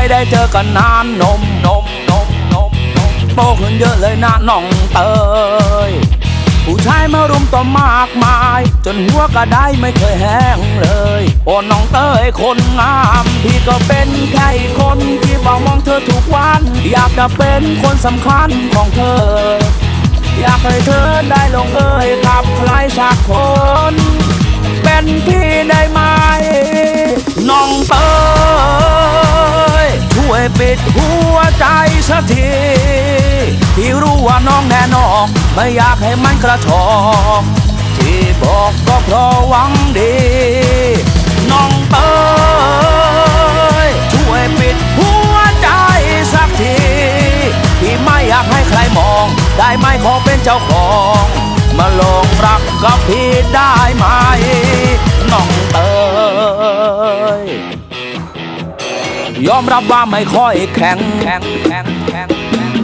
ไม่ได้เจอกันนานนมนมนมนมนมโตขึ้นเยอะเลยนะน้องเตยผู้ชายมารุมต่อมากมาย จนหัวกระได้ไม่เคยแห้งเลย โอ้น้องเตยคนงามพี่ก็เป็นแค่คนที่เฝ้ามองเธอทุกวัน อยากจะเป็นคนสำคัญของเธอ อยากให้เธอได้ลงเอยกับใครสักคน เป็นพี่ได้ไหม ปิดหัวใจสักทีที่รู้ว่าน้องแน่นอนไม่อยากให้มันกระชอกที่บอกก็เพราะหวังดี น้องเตยช่วยปิดหัวใจสักทีที่ไม่อยากให้ใครมอง ได้ไหมขอเป็นเจ้าของ มาลงรักกับพี่ได้ไหม ยอมรับว่าไม่ค่อยแข็งแข็งแข็งแข็ง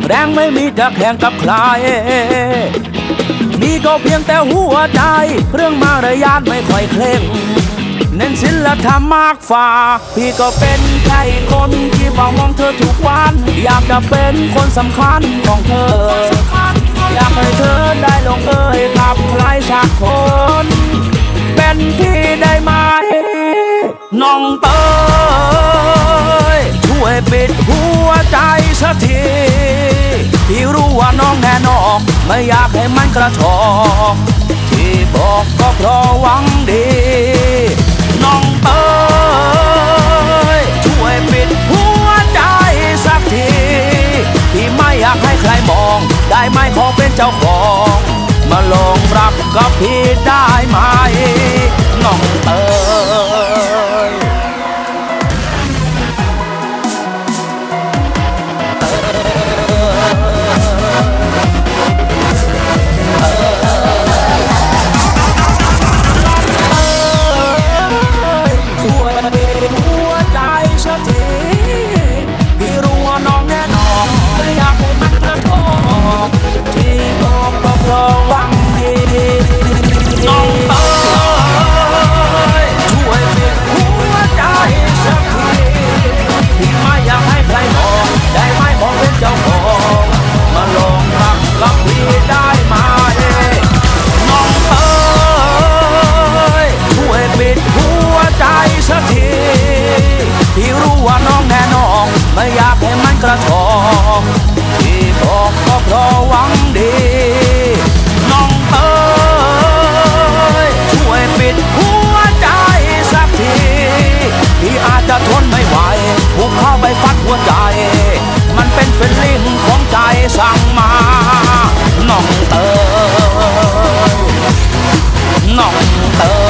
แรงไม่มีจะแข่งกับใคร มีก็เพียงแต่หัวใจ เรื่องมารยาทไม่ค่อยเคร่งเน้นศิลธรรมมากฝ่า พี่ก็เป็นแค่คนที่เฝ้ามองเธอทุกวัน อยากจะเป็นคนสำคัญของเธอ อยากให้เธอได้ลงเอยกับใครสักคน เป็นที่ได้ไหมน้องเตยช่ วยปิดหัวใจสักทีที่รู้ว่าน้องแน่นอนไม่อยากให้มันกระชอกที่บอกก็เพราะหวังดีน้องเอยช่วยปิดหัวใจสักทีที่ไม่อยากให้ใครมอง ได้ไหมขอเป็นเจ้าของ มาลองรักกับพี่ได้ไหมน้องเอย Mà.